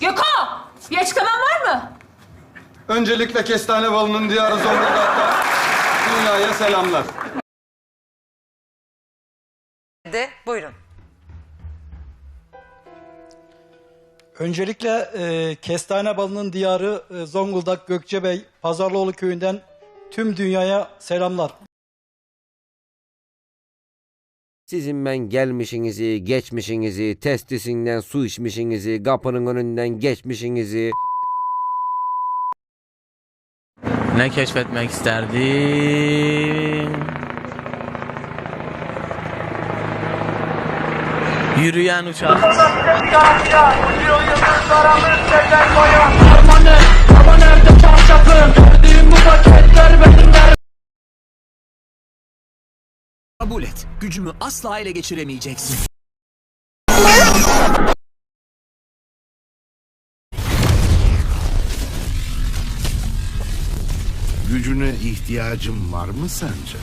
Göko! Bir açıklaman var mı? Öncelikle kestane balının diyarı Zonguldak'ta dünyaya selamlar. De buyurun. Öncelikle e, kestane balının diyarı e, Zonguldak Gökçebey Pazarlıoğlu köyünden tüm dünyaya selamlar. Sizin ben gelmişinizi, geçmişinizi, testisinden su içmişinizi, kapının önünden geçmişinizi, Ne keşfetmek isterdin? Yürüyen uçak. Kabul et. Gücümü asla ele geçiremeyeceksin. Gücüne ihtiyacım var mı sence?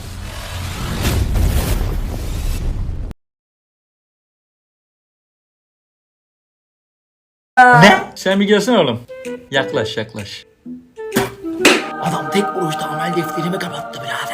Ne? Sen bir gelsene oğlum. Yaklaş yaklaş. Adam tek vuruşta amel defterimi kapattı birader.